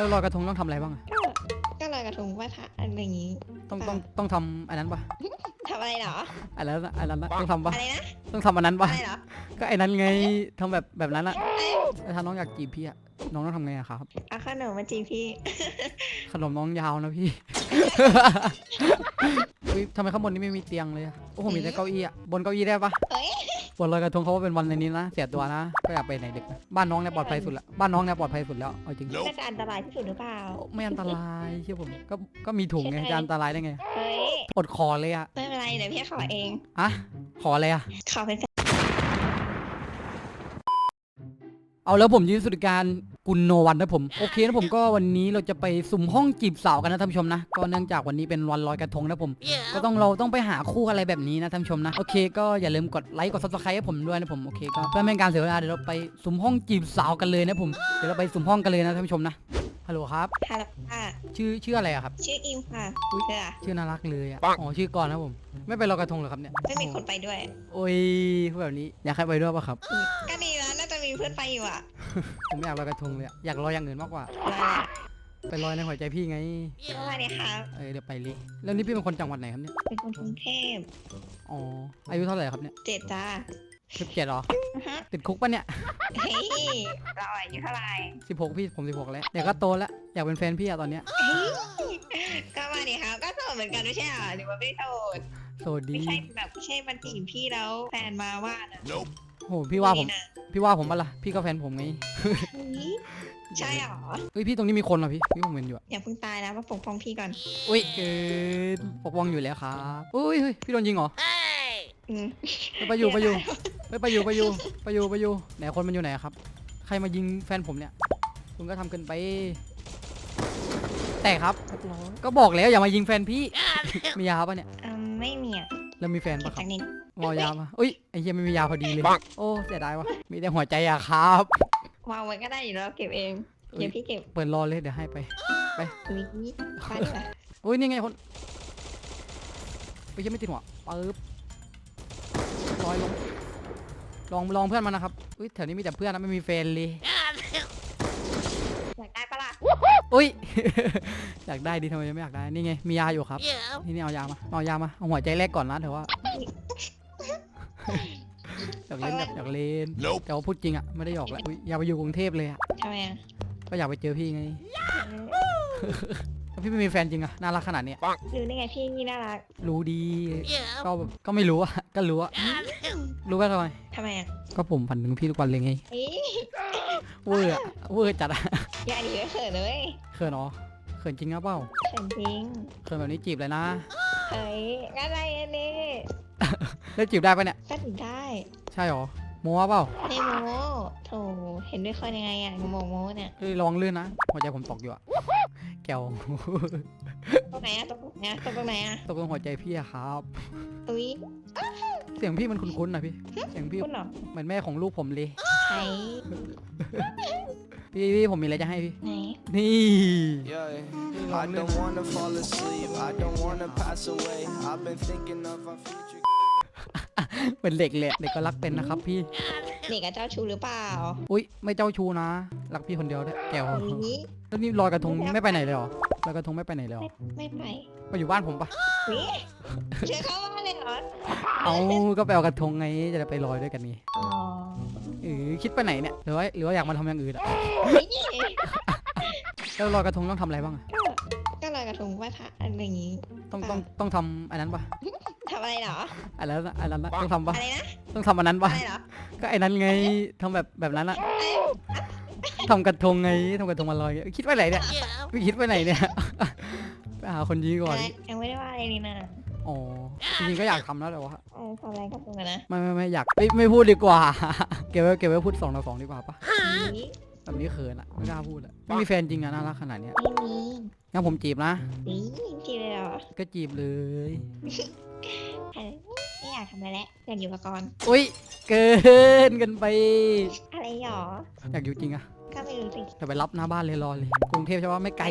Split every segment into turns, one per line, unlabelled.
แล้วลอยกระทงต้องทำอะไรบ้างอะ
ก็ก็ลอยกระทงไหว้พระอะไรอย่างงี้
ต้อง
ค่ะ
ต้องต้องทำอันนั้นปะ
ทำอะไรเหรอ
อันนั้นอะอันนั้นอะต้องทำปะ
อะไรนะ
ต้องทำอันนั้นปะ
อะไรเหรอ
ก็ไอ้นั้นไงทำแบบแบบนั้นอะ
เอ้ย
แล้วถ้าน้องอยากจีบพี่อะน้องต้องทำไงอะครับ
เอาขนมมาจีบพี่
ขนมน้องยาวนะพี่ อุ๊ยทำไมข้างบนนี้ไม่มีเตียงเลยอะโอ้โหมีแต่เก้าอี้อะบนเก้าอี้ได้ปะ
เฮ้ย
บนลอยกระทงเขาว่าเป็นวันในนี้นะ เสียตัวนะ ก็อยากไปไหนดึกนะบ้านน้องเนี่ยปลอดภัยสุดละบ้านน้องเนี่ยปลอดภัยสุดแล้วเอาจริง
น่าจะอันตรายที่สุดหรือเปล่า
ไม่อันตรายเชื่อผม ก็ ก็มีถุงไง
ใช่
จะอันตรายได้ไง
เฮ้ย
อดคอเลยอะ
ไม่เป็นไรเดี๋ยวพี่ขอเอง
อะขออะไรอะ
ขอเป็นแฟน
เอาแล้วผมยืนสุดการกุลโนวันนะผม โอเคนะผมก็วันนี้เราจะไปสุ่มห้องจีบสาวกันนะท่านผู้ชมนะ ก็เนื่องจากวันนี้เป็นวันลอยกระทงนะผม ก็ต้องเราต้องไปหาคู่อะไรแบบนี้นะท่านผู้ชมนะ โอเค ก็อย่าลืมกดไลค์กดซับสไครต์ให้ผมด้วยนะผม โอเคก็เพื่อไม่ให้การเสียเวลาเดี๋ยวเราไปสุ่มห้องจีบสาวกันเลยนะผม เดี๋ยวเราไปสุ่มห้องกันเลยนะท่านผู้ชมนะ ฮัลโหลครับ
ฮัลโหลค่ะ
ชื่อชื่ออะไรอะครับ
ชื่ออิมค่ะ
อุ๊ย
เชื่อ
ชื่อน่ารักเลยอะอ๋อชื่อกรนะผม ไม่ไปลอยกระทงเหรอครับเนี่ย
ไม่มีคนไปด้วย
โอ้ยพูดแบบนี้อยากให้ไปด้วยปะครับ
ก็ดีนะน่าจะ มีเพื่อนไปอยู่อะ
ผมไม่อยากลอยกระทงเลยอะอยากลอยอย่างอื่นมากกว่า
มา
ไปลอยในหัวใจพี่ไง
สวัสดีครับ
เออเดี๋ยวไปเลยแล้วนี่พี่เป็นคนจังหวัดไหนครับเนี่ย
เป็นคนกรุงเทพ
อ๋อ อายุเท่าไหร่ครับเนี่ย
เจ็ดจ้า
สิบเจ็ดหรอ
อือฮะ
ติดคุกปะเนี่ย
เฮ้ยเราอายุเท่าไหร่
สิบหกพี่ผมสิบหกแล้ว เดี๋ยวก็โตแล้ว อยากเป็นแฟนพี่อะตอนเนี้ย
เฮ้ยก็มาดิครับ ก็โสดเหมือนกันไม่ใช่เหรอหรือว่าไม่โสด
โสดดี
ไม่ใช่แบบไม่ใช่มาจีบพี่แล้วแฟนมาว่านะ
โหพี่ว่าผม
นี่นะ
พี่ว่าผมปะล่ะพี่ก็แฟนผมไง
เฮ้ยใช่เหรอ
เฮ้ยพี่ตรงนี้มีคนเหรอพี่พี่ผมเห็นอยู่อะ
อย่าเพิ่งตายนะมาปกป้องพี่ก่อน
อุ้ยเกินปกป้องอยู่แล้วครับอุ้ยเฮ้ยพี่โดนยิงเหรอ
อืม
เฮ้ยไปอยู่ไปอยู่เฮ้ยไปอยู่ไปอยู่ไปอยู่ไปอยู่ไหนคนมันอยู่ไหนอะครับ ใครมายิงแฟนผมเนี่ยคุณก็ทำเกินไป แต่ครับเรียบร้อยก็บอกแล้วอย่ามายิงแฟนพี่ มียาปะเนี่ย
อืมไม่มีอะ
แล้วมีแฟน
เก็บ
ปะครั
จา
บ
กนี้
วอยามาอุ้ยไอ้เหี้ยไม่มียาพอดีเลย โอ้เสียดายวะมีแต่หัวใจอะครับ
วางไว้ก็ได้อยู่แล้วเก็บเอง
อุ๊ย
เดี๋ยวพี่เก็บ
เปิดรอเลยเดี๋ยวให้ไป
อุ้ยไปดีกว่า
อุ้ยนี่ไงคนไปยังไม่ติดหัวปึ๊บลอยลงลองลองเพื่อนมันนะครับอุ้ยแถวนี้มีแต่เพื่อนนะไม่มีแฟนเลย
อยากได้ปะล่ะ
อุ้ยอยากได้ดีทำไมยังไม่อยากได้นี่ไงมียาอยู่ครับนี่นี่เอายามาเอายามาเอาหัวใจแรกก่อนนะเถอะว่า อยากเล่นแบบอยากเล่น
Nope.
แต่ว่าพูดจริงอะไม่ได้หยอกแล้วอุ๊ยอยากไปอยู่กรุงเทพเลยอะ
ทำไมอะ
ก็อยากไปเจอพี่ไงถ้าพี่ไม่มีแฟนจริงอะน่ารักขนาดเนี้ย
รู้ได้ไงพี่นี่น่ารัก
รู้ดีก็แบบก็ไม่รู้อะก็รู้อะรู้ว่าทำไม
ทำไมอะ
ก็ผมฝันถึงพี่ทุกวันเลยไง
เฮ้ย
เวอร์อะเวอร์จัดอะ
อย่าดีเลยเขินเลย
เขินเหรอเขินจริงนะเปล่า
เขินจริง
เขินแบบนี้จีบเลยนะ
เฮ้ยอะไรอันนี้
แล้วจีบได้ปะเนี่ย
ก็ถึงได้
ใช่เหรอโม้เปล่า
ไม่โม้โถเห็นด้วยคนยังไงอะโมโม้เนี่ย
เฮ้ยระวังลื่นนะหัวใจผมตกอยู่อะแก้ว
ตรงไหนอะตรงไหนอะตรงไหนอะ
ตกลงหัวใจพี่อะครับ
อุ้ย
เสียงพี่มันคุ้นๆนะพี่ เสียงพี่
คุณเหรอ
เหมือนแม่ของลูกผมเลย
ไหน
พี่พี่ผมมีอะไรจะให้พี่
ไหน
นี่
Yeah, I don't wanna fall asleep. I don't wanna pass away. I've been thinking of our future.
เป็นเด็กเลยเด็กก็รักเป็นนะครับพี่
เด็กกับเจ้าชู้หรือเปล่า
อุ้ยไม่เจ้าชู้นะ รักพี่คนเดียวด้วยแก้ว
อุ้ย
แล้วนี่ลอยกระทงไม่ไปไหนเลยเหรอลอยกระทงไม่ไปไหนเลยเหรอ
ไม่ไป
ไปอยู่บ้านผมปะ
อุ้ยเชื่อเข้าบ้านเลยเหรอ
เอาก็ไปเอากระทงไงจะได้ไปลอยด้วยกันนี่
อ๋อ
เออคิดไปไหนเนี่ยหรือว่าหรือว่าอยากมาทำอย่างอื่นอะ
เฮ้ย
แล้วลอยกระทงต้องทำอะไรบ้างอะ
ก็ลอยกระทงไหว้พระอะไรอย่างงี้
ต้องต้องต้องทำอันนั้นปะ
ทำอะไรเหรอ
อันนั้นอะอันนั้นอะต้องทำปะ
อะไรนะ
ต้องทำอันนั้นปะ
อะไรเหรอ
ก็ไอ้นั้นไงทำแบบแบบนั้นอะทำกระทงไงทำกระทงมาลอยคิดไปไหนเนี่ยพี่คิดไปไหนเนี่ย ไปหาคนยีก่อน
อะไรยังไม่ได้ว่าอะไรนี่นะ
อ๋อจริงๆก็อยากทำแล้วแต่ว่า
เออทำอะไรกระทงกันนะ
ไม่ไม่ไม่อยากไม่ไม่พูดดีกว่า เก็บไว้เก็บไว้พูดสองต่อสองดีกว่าปะ
นี่
แบบนี้เขินอะไม่กล้าพูดอะไม่มีแฟนจริงอะน่ารักขนาดเนี้ย
ไม่มี
งั้นผมจีบนะ
นี่จีบเลยเหรอ
ก็จีบเลย
ไม่ อยากทำอะไรแล้วอยากอยู่กับกร
อุ้ยเกินกันไป
อะไรหรอ
อยากอยู่จริงอะ
ก็ไม่รู้สิ
จะไปรับหน้าบ้านเลยรอเลย กรุงเทพใช่ปะไม่ไกล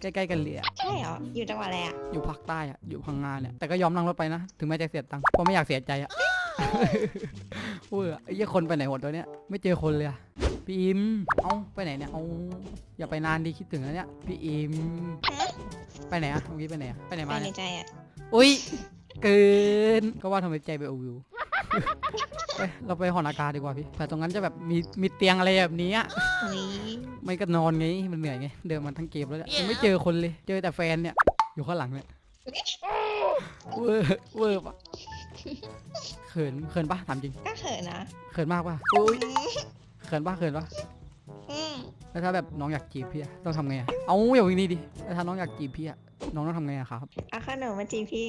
ใกล้ๆกันเลยอะ
ใช่เหรอ อยู่จังหวัดอะไรอะ
อยู่ภาคใต้อะอยู่พังงาเนี่ยแต่ก็ยอมนั่งรถไปนะ ถึงแม้จะเสียตังค์เพราะไม่อยากเสียใจอะเว้ยไอ้เหี้ยคนไปไหนหมดตัวเนี้ยไม่เจอคนเลยอะพี่อิมเอ้าไปไหนเนี่ยเอาอย่าไปนานดิคิดถึงแล้วเนี่ยพี่อิม
ฮะ
ไปไหนอะเมื่อกี้ไปไหนอะไปไหน
ไป
มา
ใน
เนี่ย
ใจอะ
อุ้ย เกิน ก็ว่าทำไมใจไปโอวิวไปเราไปหอนอากาศดีกว่าพี่เผื่อตรงนั้นจะแบบมีมีเตียงอะไรแบบนี้อะ
เฮ้ย
ไม่ก็นอนไง มันเหนื่อยไง เดินมาทั้งเกมแล้วเนี่ยยังไม่เจอคนเลย เจอแต่แฟนเนี่ย อยู่ข้างหลังเนี่ย เวอร์เวอร์ปะเขินเขินปะถามจริง
ก็เขินนะ
เขินมากปะอุ้ยเขินปะเขินปะ
อืม
แล้วถ้าแบบน้องอยากจีบพี่อะต้องทำไงอะเอาอย่างนี้ดิแล้วถ้าน้องอยากจีบพี่อะ น้องต้องทำไงอะครับ
เอาขนมมาจีบพี่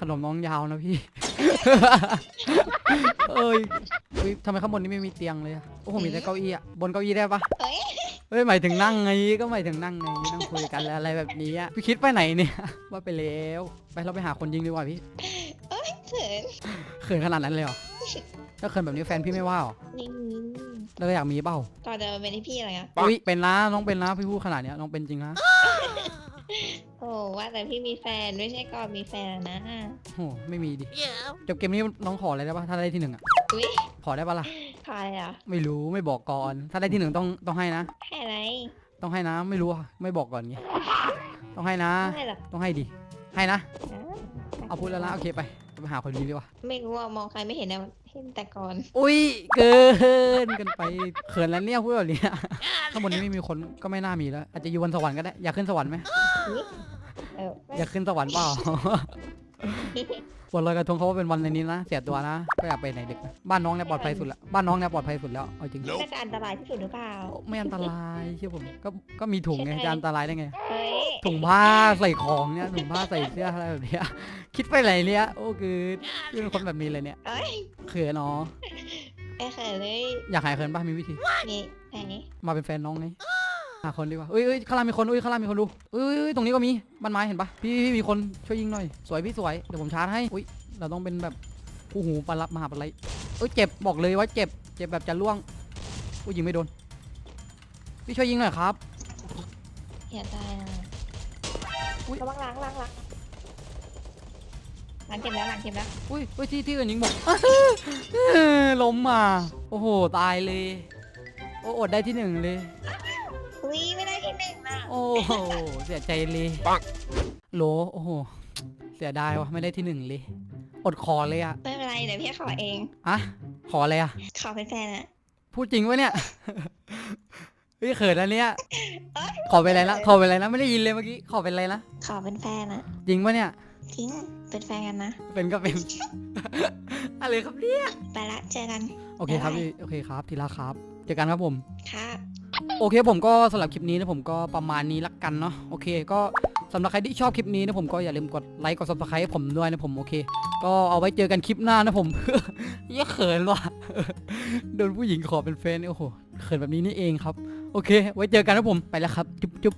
ขนมน้องยาวนะพี่ เอ้ยเฮ้ยทำไมข้างบนนี้ไม่มีเตียงเลยอะโอ้โหมีแต่เก้าอี้อะบนเก้าอี้ได้ปะ
เฮ้ย
เฮ้ยหมายถึงนั่งไงก็หมายถึงนั่งไงนั่งคุยกันแล้วอะไรแบบนี้อะพี่คิดไปไหนเนี่ย ว่าไปแล้วไปเราไปหาคนยิงดีกว่าพี่
เอ้ยเขิน
เขินขนาดนั้นเลยเหรอถ้าเขินแบบนี้แฟนพี่ไม่ว่าเหรอ
นี่
เราอยากมีเปล่า
ต่อเดินเป็นที่พี่อะไรอะ
อุ้ยเป็นนะน้องเป็นนะพี่พูดขนาดเนี้ยน้องเป็นจริงนะ
โอ้ ว่าแต่พี่มีแฟนไม่ใช่ก่อนมีแฟนนะ
โอ้ไม่มีดิจบเกมนี้น้องขออะไรได้ปะถ้าได้ที่หนึ่งอะ
อุ้ย
ขอได้ปะล่ะ
ใครอะ
ไม่รู้ไม่บอกก่อน ถ้าได้ที่หนึ่งต้องต้องให้นะ
ให้อะไร
ต้องให้นะไม่รู้อะไม่บอกก่อนไงต้องให้นะ
ไม่ให้หรอก
ต้องให้ดิให้นะ
นะ
เอาพูดแล้วนะโอเคไปไปหาคนดีดีกว่า
ไม่รู้ว่ามองใครไม่เห็นนะเห็นแต่ก่อน
อุ้ยเกินกันไปเขินแล้วเนี่ยพูดแบบนี้ข้างบนนี้ไม่มีคนก็ไม่น่ามีแล้ว อาจจะอยู่บนสวรรค์ก็ได้อยากขึ้นสวรรค์ไหม
เออไม่
อยากขึ้นสวรรค์เปล่า วันลอยกระทงเขาว่าเป็นวันในนี้นะ เสียตัวนะ ก็อยากไปไหนดึกนะบ้านน้องเนี่ยปลอดภัยสุดละบ้านน้องเนี่ยปลอดภัยสุดแล้วเอาจริง
น่าจะอันตรายที่สุดหรือเปล่า
ไม่อันตรายเชื่อผมก็ก็มีถุงไงจะอันตรายได้ไง
เฮ้ย
ถุงผ้าใส่ของเนี่ยถุงผ้าใส่เสื้ออะไรแบบเนี้ยคิดไปไหนเนี่ยโอ้คือพี่เป็นคนแบบนี้เลยเนี่ย
เอ้ย
เขินเนาะ
ไอ้เขินเลย
อยากหายเขินป่ะมีวิธี
นี่ไหน
มาเป็นแฟนน้องไง หาคนดีกว่าเอ้ยเอ้ยข้างล่างมีคนเอ้ยข้างล่างมีคนดูเอ้ยเอ้ยตรงนี้ก็มีบ้านไม้เห็นปะพี่พี่มีคนช่วยยิงหน่อย สวยพี่สวยเดี๋ยวผมชาร์จให้อุ้ยเราต้องเป็นแบบผู้หูปลารับมหาปลาไหลเอ้ยเจ็บบอกเลยว่าเจ็บเจ็บแบบจะล่วงอุ้ยยิงไม่โดนพี่ช่วยยิงหน่อยครับ
อย่าตายนะ
อุ๊ย
ระวังหลังหลังหลังหลังเก็บแล้วหลังเก็บแล้ว
อุ้ยอุ้ยที่ที่อื่นยิงบอกล้มมาโอ้โหตายเลยโอ้อดได้ที่หนึ่งเลย
อุ้ยไม่ได้ที่ หนึ่งนะ
โอ้โหเสียใจเลยโหลโอ้โหเสียดายวะไม่ได้ที่หนึ่งเลยอดขอเลยอะ
ไม่เป็นไรเดี๋ยวพี่ขอเอง
อะขออะไรอะ
ขอเป็นแฟนอะ
พูดจริงวะเนี่ย เฮ้ยเขินแล้วเนี่ยขอเป็นอะไรนะขอเป็นอะไรนะไม่ได้ยินเลยเมื่อกี้ขอเป็นอะไรนะ
ขอเป็นแฟนอะ
จริงปะเนี่ย
จริงเป็นแฟนกันนะ
เป็นก็เป็น อะไรครับเนี่ย
ไปละเจอกัน
โอเคครับพี่โอเคครับทีละครับเจอกันครับผม
ครับ
โอเคผมก็สำหรับคลิปนี้นะผมก็ประมาณนี้ละกันเนาะโอเค ก็สำหรับใครที่ชอบคลิปนี้นะผมก็อย่าลืมกดไลค์กดซับสไครต์ให้ผมด้วยนะผมโอเค ก็เอาไว้เจอกันคลิปหน้านะผมเหี้ยเขินว่ะโดนผู้หญิงขอเป็นแฟนโอ้โหเขินแบบนี้นี่เองครับ โอเค ไว้เจอกันนะผมไปแล้วครับ จุ๊บจุ๊บ